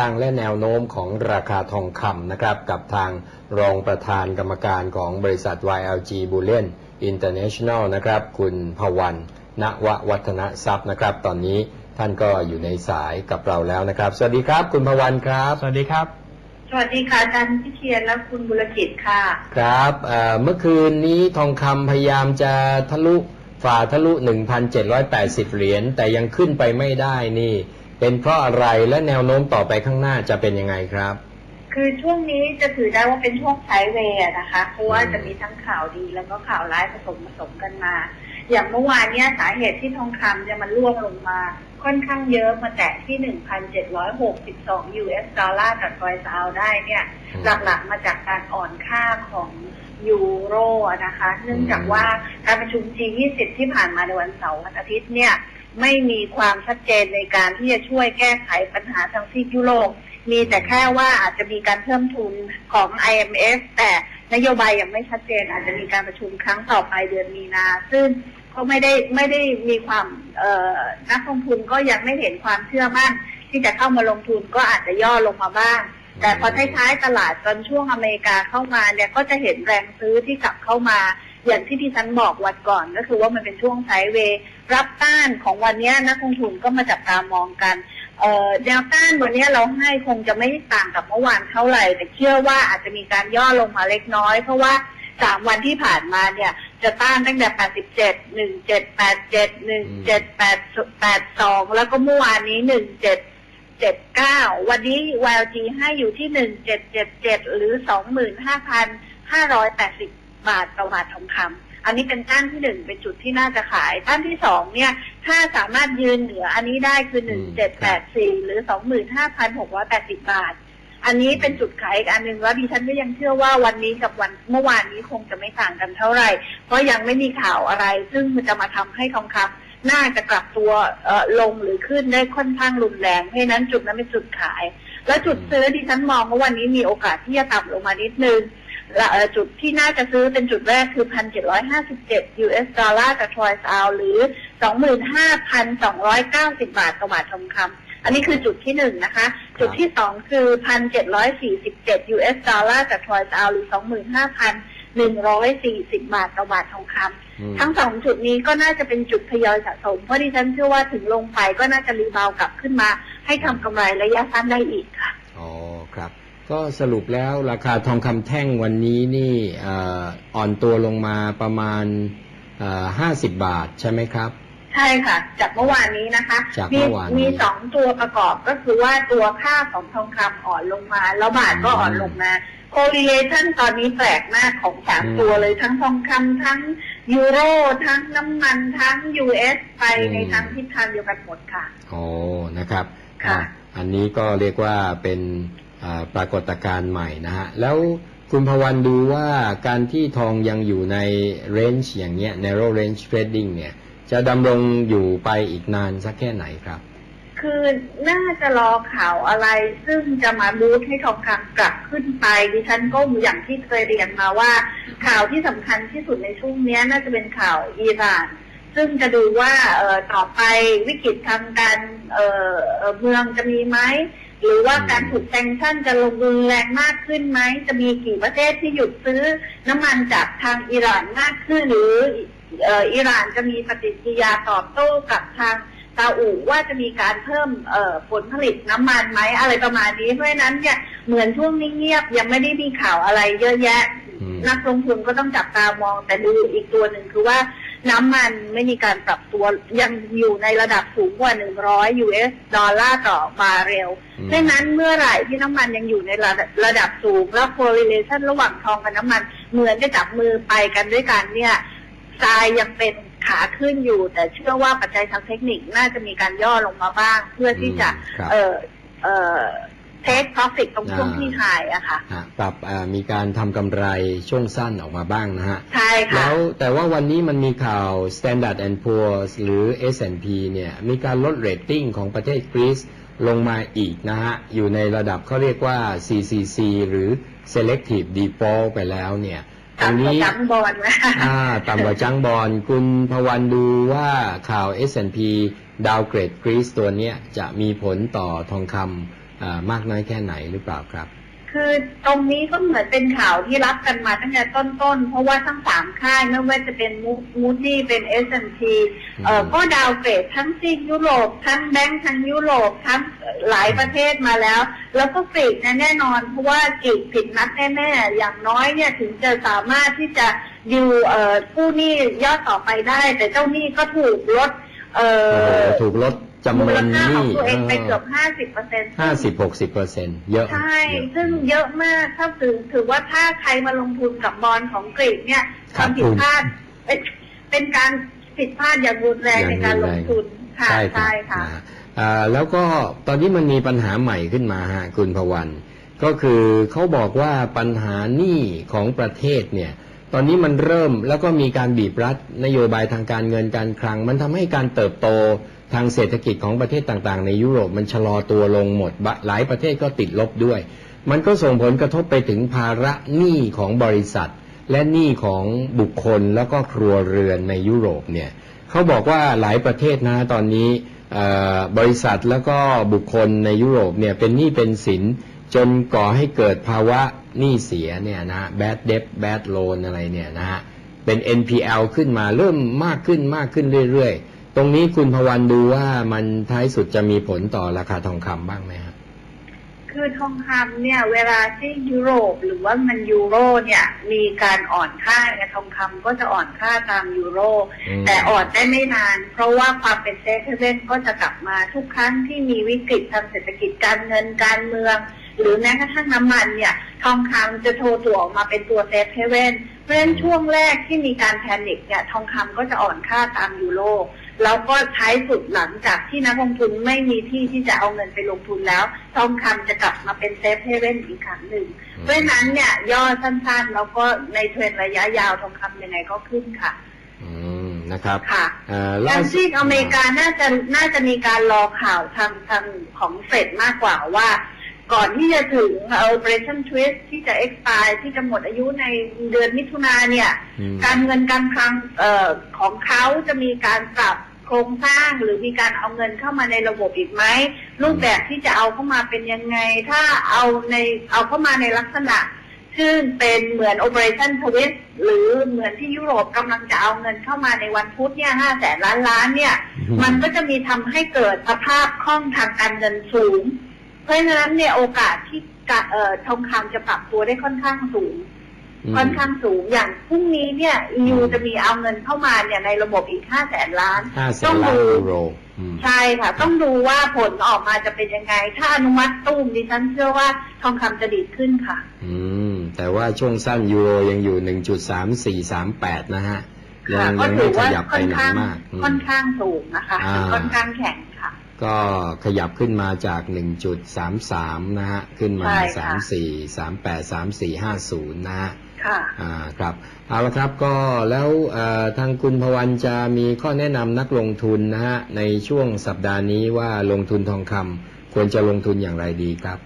ทางและแนวโน้มของราคาทองคำนะครับ กับทางรองประธานกรรมการของบริษัท YLG Bullion International นะครับ คุณพวันณววัฒนทรัพย์นะครับ ตอนนี้ท่านก็อยู่ในสายกับเราแล้วนะครับ สวัสดีครับ คุณพวันครับ สวัสดีครับ สวัสดีค่ะอาจารย์พิเชียนและคุณบุรกิจค่ะ ครับเอ่อเมื่อคืนนี้ทองคำพยายามจะทะลุฝ่าทะลุ 1,780 เหรียญแต่ยังขึ้นไปไม่ได้นี่ เป็นเพราะอะไรและแนวโน้มต่อไปข้างหน้าจะเป็นยังไงครับ คือช่วงนี้จะถือได้ว่าเป็นช่วงไซด์เวย์อะนะคะเพราะว่าอืมจะมีทั้งข่าวดีแล้วก็ข่าวร้ายผสมผสมกันมา อย่างเมื่อวานเนี้ยสาเหตุที่ทองคำจะมันร่วงลงมาค่อนข้างเยอะมาแตะที่ 1,762 US ดอลลาร์ต่อทรอยซาวน์ได้เนี่ย หลักๆมาจากการอ่อนค่าของยูโรนะคะ เนื่องจากว่าการประชุม G20 ที่ผ่านมาในวันเสาร์วันอาทิตย์เนี่ย ไม่มีความชัดเจนในการที่จะช่วยแก้ไขปัญหาทางซีกยุโรปมีแต่แค่ว่าอาจจะมีการเพิ่มทุนของ IMF แต่นโยบายยังไม่ชัดเจน อาจจะมีการประชุมครั้งต่อไปเดือนมีนา ซึ่งก็ไม่ได้ไม่ได้มีความนักลงทุนก็ยังไม่เห็นความเชื่อมั่น ที่จะเข้ามาลงทุนก็อาจจะย่อลงมาบ้าง แต่พอท้ายๆตลาดจนช่วงอเมริกาเข้ามาเนี่ยก็จะเห็นแรงซื้อที่กลับเข้ามาอย่างที่ที่ฉันบอกวันก่อนก็คือว่ามันเป็นช่วงไซด์เวย์ รับต้านของวันนี้นักลงทุนก็มาจับตามองกันเอ่อแนวต้านวันนี้เราให้คงจะไม่ต่างกับเมื่อวานเท่าไหร่ แต่เชื่อว่าอาจจะมีการย่อลงมาเล็กน้อย เพราะว่าสามวันที่ผ่านมาเนี่ย จะต้านตั้งแต่ 87 1787 1782 แล้วก็เมื่อวานนี้ 17เจ็ดเก้าวันนี้ YLG ให้อยู่ที่หนึ่งเจ็ดเจ็ดเจ็ดหรือสองหมื่นห้าพันห้าร้อยแปดสิบบาทต่อบาททองคำ อันนี้เป็นต้านที่หนึ่งเป็นจุดที่น่าจะขายต้านที่สองเนี่ย ถ้าสามารถยืนเหนืออันนี้ได้คือหนึ่งเจ็ดแปดสี่หรือสองหมื่นห้าพันหกร้อยแปดสิบบาท อันนี้เป็นจุดขายอีกอันหนึ่งแล้วดิฉันก็ยังเชื่อว่าวันนี้กับวันเมื่อวานนี้คงจะไม่ต่างกันเท่าไหร่ เพราะยังไม่มีข่าวอะไร ซึ่งมันจะมาทำให้ทองคำน่าจะกลับตัวเอ่อลงหรือขึ้นได้ค่อนข้างรุนแรงเพราะฉะนั้นจุดนั้นเป็นจุดขาย และจุดซื้อที่ฉันมองว่าวันนี้มีโอกาสที่จะต่ำลงมานิดนึงและเอ่อ จุดที่น่าจะซื้อเป็นจุดแรกคือ 1,757 US ดอลลาร์กับทรอยส์เอาหรือ 25,290 บาทต่อบาททองคำอันนี้คือจุดที่หนึ่งนะคะ จุดที่สองคือ1,747 US ดอลลาร์กับทรอยส์เอาหรือ25,140บาทต่อบาททองคำอืมทั้งสองจุดนี้ก็น่าจะเป็นจุดทยอยสะสม เพราะดิฉันเชื่อว่าถึงลงไปก็น่าจะรีบาวกลับขึ้นมา ให้ทำกำไรระยะสั้นได้อีกค่ะอ๋อครับ ก็สรุปแล้วราคาทองคำแท่งวันนี้นี่เอ่ออ่อนตัวลงมาประมาณห้าสิบบาทใช่ไหมครับ ใช่ค่ะ จากเมื่อวานนี้นะคะจากเมื่อวานนี้มีสองตัวประกอบก็คือว่าตัวค่าของทองคำอ่อนลงมา แล้วบาทก็อ่อนลงมา correlation ตอนนี้แปลกมากของสามอืมตัวเลยทั้งทองคำทั้งยูโรทั้งน้ำมันทั้ง US ไปอืมในทางทิศทางเดียวกันหมดค่ะ โอ้นะครับค่ะอะอันนี้ก็เรียกว่าเป็นอ่า ปรากฏการณ์ใหม่นะฮะแล้วคุณพวันดูว่าการที่ทองยังอยู่ในเรนจ์อย่างเงี้ย narrow range trading เนี่ย จะดำรงอยู่ไปอีกนานสักแค่ไหนครับ คือน่าจะรอข่าวอะไร ซึ่งจะมาบูสต์ให้ทองคำกลับขึ้นไป ดิฉันก็อย่างที่เคยเรียนมาว่า ข่าวที่สำคัญที่สุดในช่วงนี้น่าจะเป็นข่าวอิหร่าน ซึ่งจะดูว่าเอ่อต่อไปวิกฤตทางการเเมืองจะมีไหม หรือว่าการถูกแซงชั่นจะลงรุนแรงมากขึ้นไหม จะมีกี่ประเทศที่หยุดซื้อน้ำมันจากทางอิหร่านมากขึ้นหรือเอ่ออิหร่านจะมีปฏิกิริยาตอบโต้กับทางซาอุว่าจะมีการเพิ่มเอ่อผลผลิตน้ำมันไหมอะไรประมาณนี้ เพราะฉะนั้นเนี่ยเหมือนช่วงนี้เงียบยังไม่ได้มีข่าวอะไรเยอะแยะอืมนักลงทุนก็ต้องจับตามองแต่ดูอีกตัวหนึ่งคือว่า น้ำมันไม่มีการปรับตัวยังอยู่ในระดับสูงกว่า 100 US ดอลลาร์ต่อบาร์เรลอืมเพราะฉะนั้นเมื่อไหร่ที่น้ำมันยังอยู่ในระดับระดับสูง แล้ว correlation ระหว่างทองกับน้ำมันเหมือนจะจับมือไปกันด้วยกันเนี่ยทรายยังเป็นขาขึ้นอยู่ แต่เชื่อว่าปัจจัยทางเทคนิคน่าจะมีการย่อลงมาบ้าง เพื่อที่จะอืมครับเอ่อเอ่อ เทค profit ตรงช่วงอ่าที่หายอะค่ะ ฮะปรับอ่ามีการทำกำไรช่วงสั้นออกมาบ้างนะฮะ ใช่ค่ะ แล้วแต่ว่าวันนี้มันมีข่าว Standard and Poor's หรือ S&P เนี่ย มีการลดเรตติ้งของประเทศกรีซลงมาอีกนะฮะ อยู่ในระดับเขาเรียกว่า CCC หรือ Selective Default ไปแล้วเนี่ยตรงต่ำกว่านี้ จังบอลนะอ่าต่ำกว่าจังบอลคุณพวันดูว่าข่าว S&P ดาวเกรดกรีซตัวเนี้ยจะมีผลต่อทองคำเอ่อ มากน้อยแค่ไหนหรือเปล่าครับ คือตรงนี้ก็เหมือนเป็นข่าวที่รับกันมาตั้งแต่ต้นๆ เพราะว่าทั้งสามค่ายไม่ว่าจะเป็นมูดี้เป็น S&P เอ่ออืมก็ดาวน์เกรดทั้งซีกยุโรปทั้งแบงก์ทั้งยุโรปทั้งหลายประเทศมาแล้ว แล้วก็กรีดแน่นอน เพราะว่ากรีดผิดนัดแน่ๆ อย่างน้อยเนี่ยถึงจะสามารถที่จะดิวเอ่อผู้หนี้ยอดต่อไปได้ แต่เจ้าหนี้ก็ถูกลด เอ่โอ้โหอถูกลด จำนมูวลนค่าหของนี้ตัวเองไปเกือบห้าสิบเปอร์เซ็นต์ห้าสิบหกสิบเปอร์เซ็นเยอะ ใช่ ซึ่งเยอะมากถ้าถือถือว่าถ้าใครมาลงทุนกับบอลของกรีกเนี่ยคขาดวามผิทุดนพลาดเป็นเป็นการผิดพลาดอย่างรุนแรงในการลงทุนค่ะใช่ใช่ค่ะนะอ่าแล้วก็ตอนนี้มันมีปัญหาใหม่ขึ้นมาฮะคุณพวัน ก็คือเขาบอกว่าปัญหาหนี้ของประเทศเนี่ย ตอนนี้มันเริ่มแล้วก็มีการบีบรัดนโยบายทางการเงินการคลัง มันทำให้การเติบโตทางเศรษฐกิจของประเทศต่างๆ ในยุโรปมันชะลอตัวลงหมด หลายประเทศก็ติดลบด้วย มันก็ส่งผลกระทบไปถึงภาระหนี้ของบริษัท และหนี้ของบุคคลแล้วก็ครัวเรือนในยุโรปเนี่ยเขาบอกว่าหลายประเทศนะตอนนี้บริษัทแล้วก็บุคคลในยุโรปเนี่ยเป็นหนี้เป็นสิน จนก่อให้เกิดภาวะหนี้เสียเนี่ยนะ bad debt bad loan อะไรเนี่ยนะฮะ เป็น NPL ขึ้นมาเริ่มมากขึ้นมากขึ้นเรื่อยๆ ตรงนี้คุณพวันดูว่ามันท้ายสุดจะมีผลต่อราคาทองคำบ้างไหมครับคือทองคำเนี่ย เวลาที่ยุโรปหรือว่ามันยูโรเนี่ย มีการอ่อนค่าเนี่ยทองคำก็จะอ่อนค่าตามยูโรอืมแต่อ่อนได้ไม่นาน เพราะว่าความเป็นเซฟเฮเว่นก็จะกลับมาทุกครั้งที่มีวิกฤตทางเศรษฐกิจการเงินการเมือง หรือแม้กระทั่งน้ำมันเนี่ยทองคำจะโทรตัวออกมาเป็นตัวเซฟเฮเว่นเพราะฉะนั้นช่วงแรกที่มีการแพนิคเนี่ยทองคำก็จะอ่อนค่าตามยูโรแล้วก็ท้ายสุดหลังจากที่นักลงทุนไม่มีที่ที่จะเอาเงินไปลงทุนแล้ว ทองคำจะกลับมาเป็นเซฟเฮเว่นอีกครั้งหนึ่ง เพราะฉะนั้นเนี่ยย่อสั้นๆ แล้วก็ในเทรนด์ระยะยาวทองคำยังไงก็ขึ้นค่ะอืมนะครับค่ะเอ่อทาล่างสุดซีกอเมริกาน่าจะน่าจะมีการรอข่าวทางทางของเฟดมากกว่าว่า ก่อนที่จะถึง Operation Twist ที่จะ expire ที่จะหมดอายุในเดือนมิถุนาเนี่ย อืม การเงินการคลังเอ่อของเขาจะมีการปรับโครงสร้างหรือมีการเอาเงินเข้ามาในระบบอีกไหมรูปแบบที่จะเอาเข้ามาเป็นยังไง ถ้าเอาในเอาเข้ามาในลักษณะ ซึ่งเป็นเหมือน Operation Twist หรือเหมือนที่ยุโรปกำลังจะเอาเงินเข้ามาในวันพุธเนี่ยห้าแสนล้านล้านเนี่ย อืม มันก็จะมีทำให้เกิดสภาพคล่องทางการเงินสูงเพ ราะฉะนั้นเนี่ยโอกาสที่กะเอ่อทองคำจะปรับตัวได้ค่อนข้างสูง อืมค่อนข้างสูงอย่างพรุ่งนี้เนี่ย EU อืมจะมีเอาเงินเข้ามาเนี่ยในระบบอีกห้าแสนล้าน ห้าแสต้นองล้านดูยูโรอืม ใช่ค่ะ ต้องดูว่าผลออกมาจะเป็นยังไง ถ้าอนุมัติตุ้มดิฉันเชื่อว่าทองคำจะดีดขึ้นค่ะ อืม แต่ว่าช่วงสั้นยูโรยังอยู่ 1.3438 นะฮะ ยัค่ะงก็ยังถืไม่อขว่ายับไปค่อนไหนข้างมากอืม ค่อนข้างสูงนะคะอ่า ค่อนข้างแข็งค่ะ ก็ขยับขึ้นมาจาก 1.33 นะฮะ ขึ้นมา ใช่ค่ะ 34 38 3450 นะฮะ ค่ะ อ่าครับเอาละครับก็แล้วเอ่อทางคุณพวันจะมีข้อแนะนำนักลงทุนนะฮะในช่วงสัปดาห์นี้ว่าลงทุนทองคำควรจะลงทุนอย่างไรดีครับ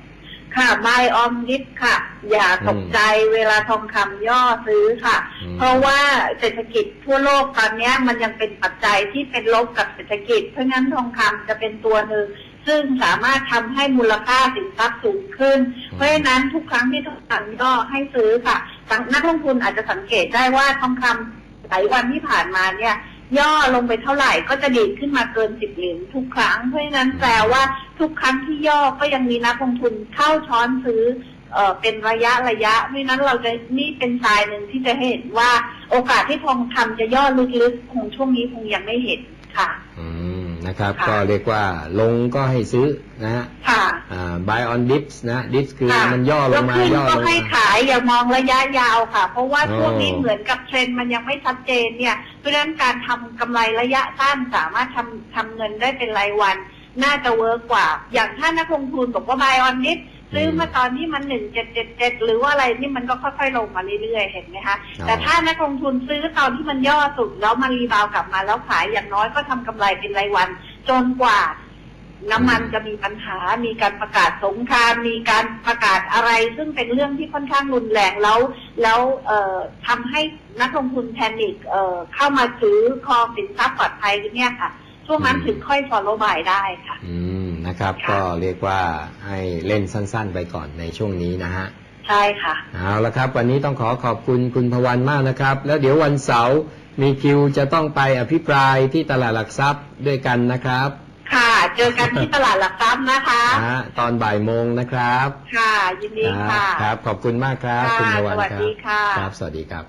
ค่ะ buy on dip ค่ะ อย่าตกใจเวลาทองคำย่อซื้อค่ะอืมเพราะว่าเศรษฐกิจทั่วโลกตอนเนี้ยมันยังเป็นปัจจัยที่เป็นลบกับเศรษฐกิจ เพราะงั้นทองคำจะเป็นตัวหนึ่งซึ่งสามารถทำให้มูลค่าสินทรัพย์สูงขึ้น เพราะฉะนั้นทุกครั้งที่ทองคำย่อให้ซื้อค่ะ นักลงทุนอาจจะสังเกตได้ว่าทองคำหลายวันที่ผ่านมาเนี่ย ย่อลงไปเท่าไหร่ก็จะดีดขึ้นมาเกินสิบเหรียญทุกครั้ง เพราะฉะนั้นแปลว่าทุกครั้งที่ย่อก็ยังมีนักลงทุนเข้าช้อนซื้อเอ่อเป็นระยะระยะเพราะนั้นเราจะนี่เป็นทรายหนึ่งที่จะเห็นว่าโอกาสที่ทองคำจะย่อลึกๆคงช่วงนี้คงยังไม่เห็นค่ะ อืม นะครับ ค่ะก็เรียกว่าลงก็ให้ซื้อนะฮะค่ะ อ่า buy on dips นะ dips คือค่ะมันย่อลงมาขึ้นย่อก็ลงให้มา ขายอย่ามองระยะยาวค่ะ เพราะว่าอ๋อช่วงนี้เหมือนกับเทรนด์มันยังไม่ชัดเจนเนี่ยเพราะฉะนั้นการทำกำไรระยะสั้นสามารถทำทำเงินได้เป็นรายวัน น่าจะเวิร์กกว่า อย่างถ้านักลงทุนบอกว่า buy on dip ซื้อมาตอนที่มันหนึ่งเจ็ดเจ็ดเจ็ดหรือว่าอะไรที่มันก็ค่อยๆลงมาเรื่อยๆเห็นไหมคะอ๋อแต่ถ้านักลงทุนซื้อตอนที่มันย่อสุดแล้วมารีบาวกลับมาแล้วขายอย่างน้อยก็ทำกำไรเป็นรายวัน จนกว่าน้ำมันจะมีปัญหา มีการประกาศสงคราม มีการประกาศอะไร ซึ่งเป็นเรื่องที่ค่อนข้างรุนแรงแล้ว แล้วเอ่อทำให้นักลงทุนแพนิคเอ่อเข้ามาซื้อครองสินทรัพย์ปลอดภัยเนี่ยค่ะ ช่วงนั้นถึงค่อย follow buy ได้ค่ะ อืมนะนะครับ ค่ะ ก็เรียกว่าให้เล่นสั้นๆไปก่อนในช่วงนี้นะฮะใช่ค่ะ เอาละครับ วันนี้ต้องขอขอบคุณคุณพวันมากนะครับ แล้วเดี๋ยววันเสาร์มีคิวจะต้องไปอภิปรายที่ตลาดหลักทรัพย์ด้วยกันนะครับค่ะ เจอกันที่ตลาดหลักทรัพย์นะคะ นะฮะตอนบ่ายโมงนะครับค่ะ ยินดีค่ะ ครับ ขอบคุณมากครับค่ะคุณพวันสวัสครับดีค่ะ ครับ สวัสดีครับ